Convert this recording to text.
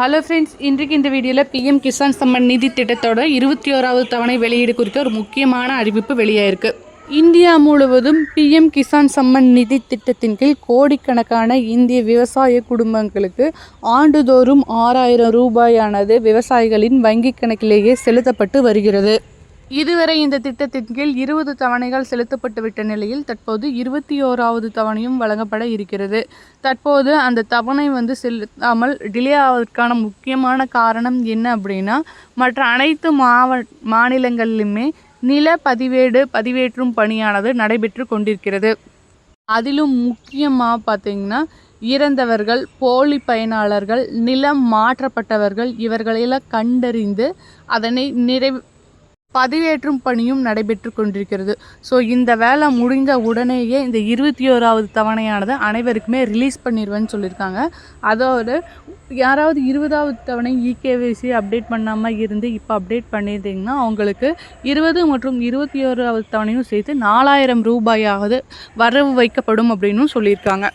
Hello friends இன்றைக்கு இந்த வீடியோவில் பிஎம் கிசான் சம்மன் நிதி திட்டத்தோட இருபத்தி ஓராவது தவணை வெளியீடு குறித்த ஒரு முக்கியமான அறிவிப்பு வெளியாயிருக்கு. இந்தியா முழுவதும் பிஎம் கிசான் சம்மன் நிதி திட்டத்தின் கீழ் கோடிக்கணக்கான இந்திய விவசாய குடும்பங்களுக்கு ஆண்டுதோறும் ஆறாயிரம் ரூபாயானது விவசாயிகளின் வங்கிக் கணக்கிலேயே செலுத்தப்பட்டு வருகிறது. இதுவரை இந்த திட்டத்தின் கீழ் இருபது தவணைகள் செலுத்தப்பட்டு விட்ட நிலையில் தற்போது இருபத்தி ஓராவது தவணையும் வழங்கப்பட இருக்கிறது. தற்போது அந்த தவணை வந்து செலுத்தாமல் டிலே ஆவதற்கான முக்கியமான காரணம் என்ன அப்படின்னா மற்ற அனைத்து மாவ மாநிலங்களிலுமே நில பதிவேடு பதிவேற்றும் பணியானது நடைபெற்று கொண்டிருக்கிறது. அதிலும் முக்கியமாக பார்த்தீங்கன்னா இறந்தவர்கள் போலி பயனாளர்கள் நிலம் மாற்றப்பட்டவர்கள் இவர்களையெல்லாம் கண்டறிந்து அதனை நிறைவு பதிவேற்றும் பணியும் நடைபெற்று கொண்டிருக்கிறது. ஸோ இந்த வேலை முடிந்த உடனேயே இந்த இருபத்தி ஓராவது தவணையானது அனைவருக்குமே ரிலீஸ் பண்ணிடுவேன்னு சொல்லியிருக்காங்க. அதோடு யாராவது இருபதாவது தவணை இகேவிசி அப்டேட் பண்ணாமல் இருந்து இப்போ அப்டேட் பண்ணியிருந்தீங்கன்னா அவங்களுக்கு இருபது மற்றும் இருபத்தி ஓராவது தவணையும் சேர்த்து நாலாயிரம் ரூபாயாவது வரவு வைக்கப்படும் அப்படின்னும் சொல்லியிருக்காங்க.